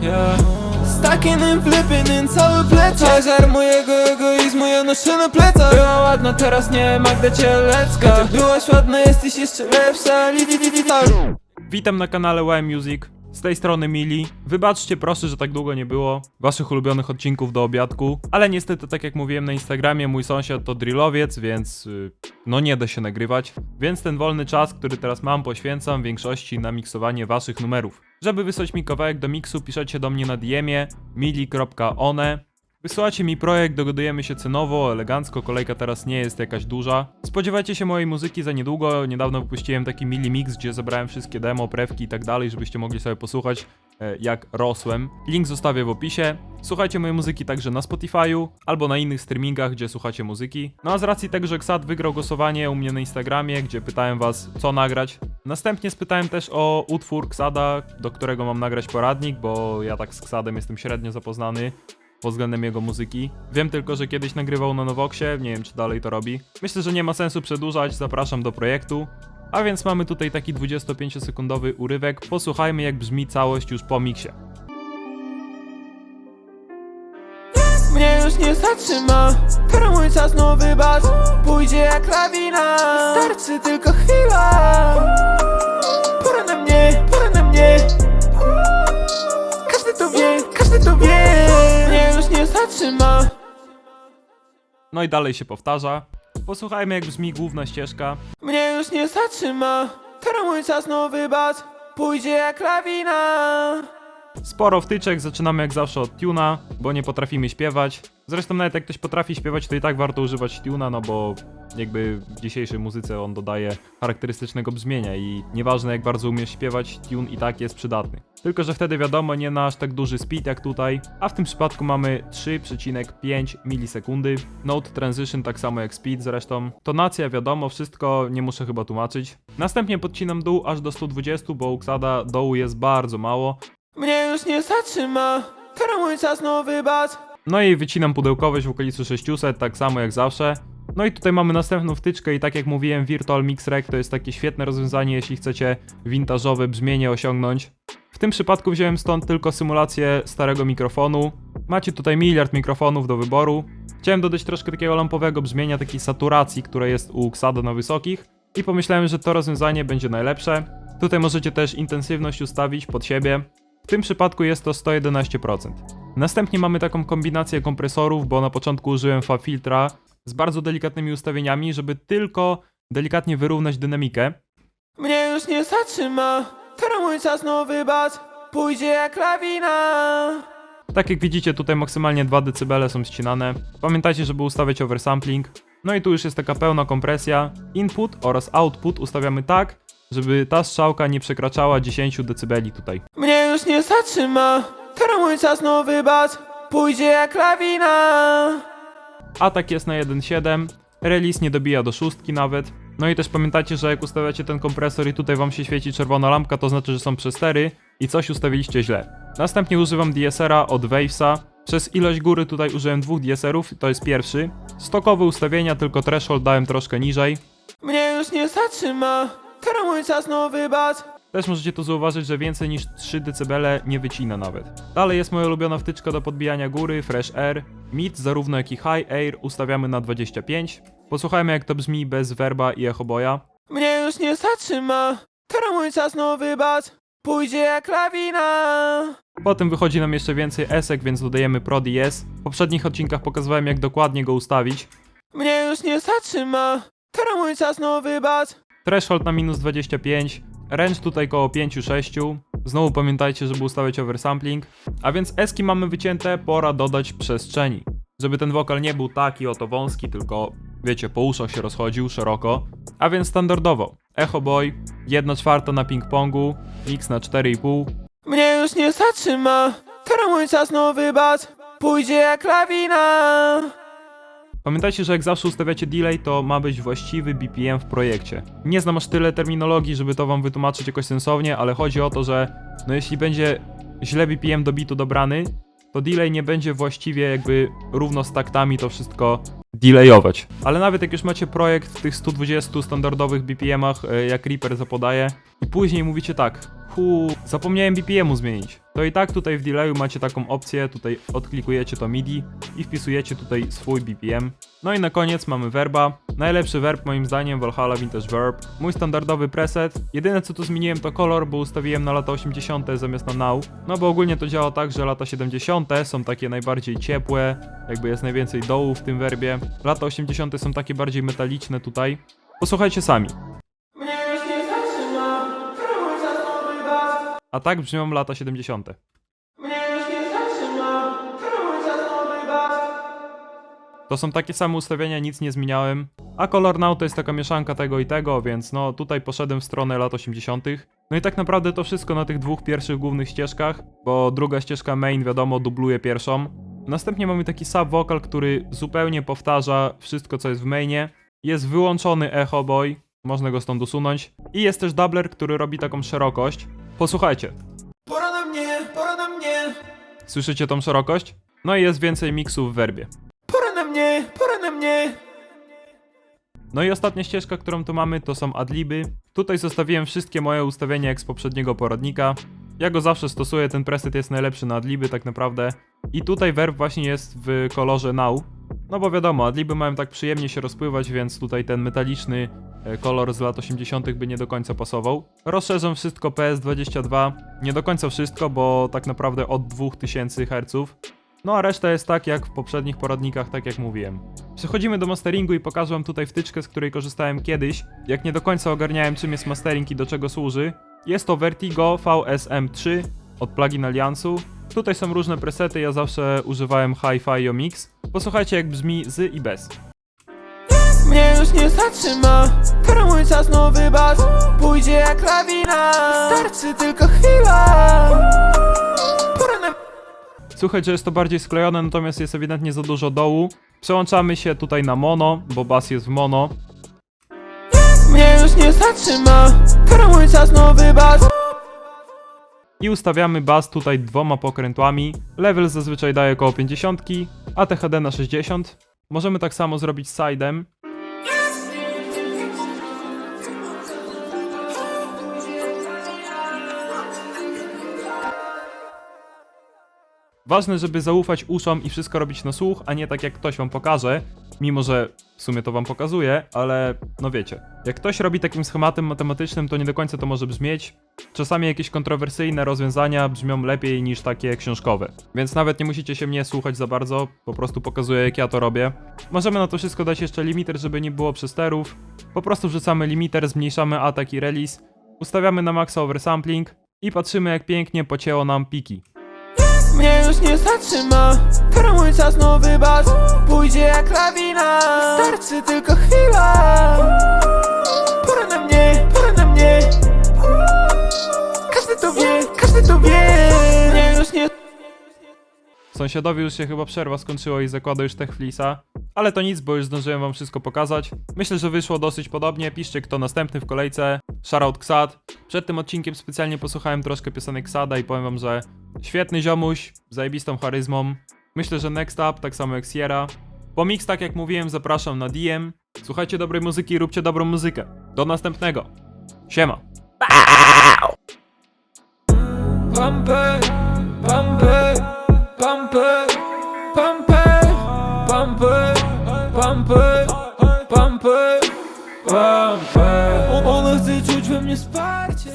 Yeah. Flipping in cały plecak Żar mojego egoizmu ja noszę na plecach Była ładna, teraz nie ma gdzie cię lecka Ty byłaś ładna, jesteś jeszcze lepsza li. Witam na kanale YM Music. Z tej strony Mili. Wybaczcie proszę, że tak długo nie było waszych ulubionych odcinków do obiadku, ale niestety tak jak mówiłem na Instagramie, mój sąsiad to drillowiec, więc y, no nie da się nagrywać. Więc ten wolny czas, który teraz mam, poświęcam w większości na miksowanie waszych numerów. Żeby wysłać mi kawałek do miksu, piszecie do mnie na DM-ie mili.one Wysyłacie mi projekt, dogadujemy się cenowo, elegancko, kolejka teraz nie jest jakaś duża. Spodziewajcie się mojej muzyki za niedługo, niedawno wypuściłem taki mini mix, gdzie zebrałem wszystkie demo, prewki i tak dalej, żebyście mogli sobie posłuchać e, jak rosłem. Link zostawię w opisie. Słuchajcie mojej muzyki także na Spotify'u albo na innych streamingach, gdzie słuchacie muzyki. No a z racji tego, że Xad wygrał głosowanie u mnie na Instagramie, gdzie pytałem was co nagrać. Następnie spytałem też o utwór Xada, do którego mam nagrać poradnik, bo ja tak z Xadem jestem średnio zapoznany pod względem jego muzyki. Wiem tylko, że kiedyś nagrywał na Novoxie, nie wiem czy dalej to robi. Myślę, że nie ma sensu przedłużać, zapraszam do projektu. A więc mamy tutaj taki 25-sekundowy urywek, posłuchajmy jak brzmi całość już po miksie. Mnie już nie zatrzyma mój czas nowy Pójdzie jak lawina Starczy tylko chwila zatrzyma No i dalej się powtarza. Posłuchajmy jak brzmi główna ścieżka. Mnie już nie zatrzyma Teraz mój czas nowy bas Pójdzie jak lawina Sporo wtyczek, zaczynamy jak zawsze od tuna, bo nie potrafimy śpiewać. Zresztą nawet jak ktoś potrafi śpiewać, to i tak warto używać tuna, no bo jakby w dzisiejszej muzyce on dodaje charakterystycznego brzmienia i nieważne jak bardzo umiesz śpiewać, tune i tak jest przydatny. Tylko, że wtedy wiadomo, nie na aż tak duży speed jak tutaj, a w tym przypadku mamy 3,5 milisekundy. Note transition tak samo jak speed zresztą. Tonacja wiadomo, wszystko nie muszę chyba tłumaczyć. Następnie podcinam dół aż do 120, bo u Xada dołu jest bardzo mało, Mnie już nie zatrzyma Teraz mój czas nowy bas No i wycinam pudełkowość w okolicy 600, tak samo jak zawsze. No i tutaj mamy następną wtyczkę i tak jak mówiłem, Virtual Mix Rec to jest takie świetne rozwiązanie, jeśli chcecie vintage'owe brzmienie osiągnąć. W tym przypadku wziąłem stąd tylko symulację starego mikrofonu. Macie tutaj miliard mikrofonów do wyboru. Chciałem dodać troszkę takiego lampowego brzmienia, takiej saturacji, która jest u Xada na wysokich. I pomyślałem, że to rozwiązanie będzie najlepsze. Tutaj możecie też intensywność ustawić pod siebie. W tym przypadku jest to 111%. Następnie mamy taką kombinację kompresorów, bo na początku użyłem fa filtra z bardzo delikatnymi ustawieniami, żeby tylko delikatnie wyrównać dynamikę. Mnie już nie zatrzyma Teraz mój czas nowy bas Pójdzie jak lawina Tak jak widzicie, tutaj maksymalnie 2 dB są ścinane. Pamiętajcie, żeby ustawiać oversampling. No i tu już jest taka pełna kompresja. Input oraz output ustawiamy tak, żeby ta strzałka nie przekraczała 10 dB tutaj. Mnie już nie zatrzyma Teraz mój czas nowy bas Pójdzie jak lawina Atak jest na 1.7, release nie dobija do szóstki nawet. No i też pamiętajcie, że jak ustawiacie ten kompresor i tutaj wam się świeci czerwona lampka, to znaczy, że są przestery i coś ustawiliście źle. Następnie używam DSR-a od Wavesa. Przez ilość góry tutaj użyłem dwóch DSR-ów, to jest pierwszy. Stokowe ustawienia, tylko threshold dałem troszkę niżej. Mnie już nie zatrzyma Teraz mój czas nowy bas Też możecie tu zauważyć, że więcej niż 3 dB nie wycina nawet. Dalej jest moja ulubiona wtyczka do podbijania góry, Fresh Air. Mid zarówno jak i High Air ustawiamy na 25. Posłuchajmy jak to brzmi bez werba i echoboja. Mnie już nie zatrzyma Teraz mój czas nowy bas Pójdzie jak lawina Potem wychodzi nam jeszcze więcej esek, więc dodajemy Pro DS. W poprzednich odcinkach pokazywałem jak dokładnie go ustawić. Mnie już nie zatrzyma Teraz mój czas nowy bas Threshold na minus 25, range tutaj koło 5-6. Znowu pamiętajcie, żeby ustawiać oversampling. A więc eski mamy wycięte, pora dodać przestrzeni. Żeby ten wokal nie był taki oto wąski, tylko wiecie, po uszach się rozchodził szeroko. A więc standardowo. Echo Boy, 1 czwarta na ping-pongu, mix na 4,5. Mnie już nie zatrzyma Teraz mój czas nowy bas Pójdzie jak lawina Pamiętajcie, że jak zawsze ustawiacie delay, to ma być właściwy BPM w projekcie. Nie znam aż tyle terminologii, żeby to wam wytłumaczyć jakoś sensownie, ale chodzi o to, że no jeśli będzie źle BPM do bitu dobrany, to delay nie będzie właściwie jakby równo z taktami to wszystko delayować. Ale nawet jak już macie projekt w tych 120 standardowych BPM-ach, e, jak Reaper zapodaje, i później mówicie tak, zapomniałem BPM-u zmienić. To i tak tutaj w delayu macie taką opcję, tutaj odklikujecie to MIDI i wpisujecie tutaj swój BPM. No i na koniec mamy werba. Najlepszy werb moim zdaniem Valhalla Vintage Verb. Mój standardowy preset. Jedyne co tu zmieniłem to kolor, bo ustawiłem na lata 80 zamiast na now. No bo ogólnie to działa tak, że lata 70 są takie najbardziej ciepłe, jakby jest najwięcej dołu w tym werbie. Lata 80 są takie bardziej metaliczne tutaj. Posłuchajcie sami. A tak brzmią lata 70. Mnie już nie zatrzyma Próbuj za znowu wybacz To są takie same ustawienia, nic nie zmieniałem. A Color Now to jest taka mieszanka tego i tego, więc no tutaj poszedłem w stronę lat 80. No i tak naprawdę to wszystko na tych dwóch pierwszych głównych ścieżkach, bo druga ścieżka main wiadomo dubluje pierwszą. Następnie mamy taki sub-vocal, który zupełnie powtarza wszystko co jest w mainie. Jest wyłączony echo boy, można go stąd usunąć. I jest też doubler, który robi taką szerokość. Posłuchajcie, Pora na mnie, pora na mnie słyszycie tą szerokość? No i jest więcej miksów w werbie. Pora na mnie, pora na mnie No i ostatnia ścieżka, którą tu mamy, to są adliby. Tutaj zostawiłem wszystkie moje ustawienia jak z poprzedniego poradnika. Ja go zawsze stosuję, ten preset jest najlepszy na adliby tak naprawdę. I tutaj verb właśnie jest w kolorze now. No bo wiadomo, adliby mają tak przyjemnie się rozpływać, więc tutaj ten metaliczny kolor z lat 80 by nie do końca pasował. Rozszerzam wszystko PS22, nie do końca wszystko, bo tak naprawdę od 2000 Hz. No a reszta jest tak jak w poprzednich poradnikach, tak jak mówiłem. Przechodzimy do masteringu i pokażę wam tutaj wtyczkę, z której korzystałem kiedyś, jak nie do końca ogarniałem czym jest mastering i do czego służy. Jest to Vertigo VSM3 od Plugin Alliance'u. Tutaj są różne presety, ja zawsze używałem Hi-Fi Mix. Posłuchajcie jak brzmi z i bez. Mnie już nie zatrzyma Teraz mój czas no wybacz Pójdzie jak lawina Starczy tylko chwila Słychać, że jest to bardziej sklejone, natomiast jest ewidentnie za dużo dołu. Przełączamy się tutaj na mono, bo bas jest w mono. Mnie już nie zatrzyma Teraz mój czas no wybacz I ustawiamy bas tutaj dwoma pokrętłami. Level zazwyczaj daje około 50, a THD na 60. Możemy tak samo zrobić sidem. Ważne, żeby zaufać uszom i wszystko robić na słuch, a nie tak jak ktoś wam pokaże, mimo że w sumie to wam pokazuje, ale no wiecie. Jak ktoś robi takim schematem matematycznym, to nie do końca to może brzmieć. Czasami jakieś kontrowersyjne rozwiązania brzmią lepiej niż takie książkowe. Więc nawet nie musicie się mnie słuchać za bardzo, po prostu pokazuję jak ja to robię. Możemy na to wszystko dać jeszcze limiter, żeby nie było przesterów. Po prostu wrzucamy limiter, zmniejszamy atak i release, ustawiamy na maxa oversampling i patrzymy jak pięknie pocięło nam piki. Mnie już nie zatrzyma. Teraz mój czas no wybacz. Pójdzie jak lawina. Starczy tylko chwila. Pora na mnie, pora na mnie. Każdy to wie, każdy to wie. Mnie już nie Sąsiadowi już się chyba przerwa skończyła i zakłada już tech flisa. Ale to nic, bo już zdążyłem wam wszystko pokazać. Myślę, że wyszło dosyć podobnie. Piszcie kto następny w kolejce. Shoutout Ksad. Przed tym odcinkiem specjalnie posłuchałem troszkę piosenek Ksada i powiem wam, że świetny ziomuś, zajebistą charyzmą. Myślę, że next up, tak samo jak Sierra. Po mix, tak jak mówiłem, zapraszam na DM. Słuchajcie dobrej muzyki i róbcie dobrą muzykę. Do następnego. Siema. Пампи, пампи, пампи У них цей чуть ви мені сперті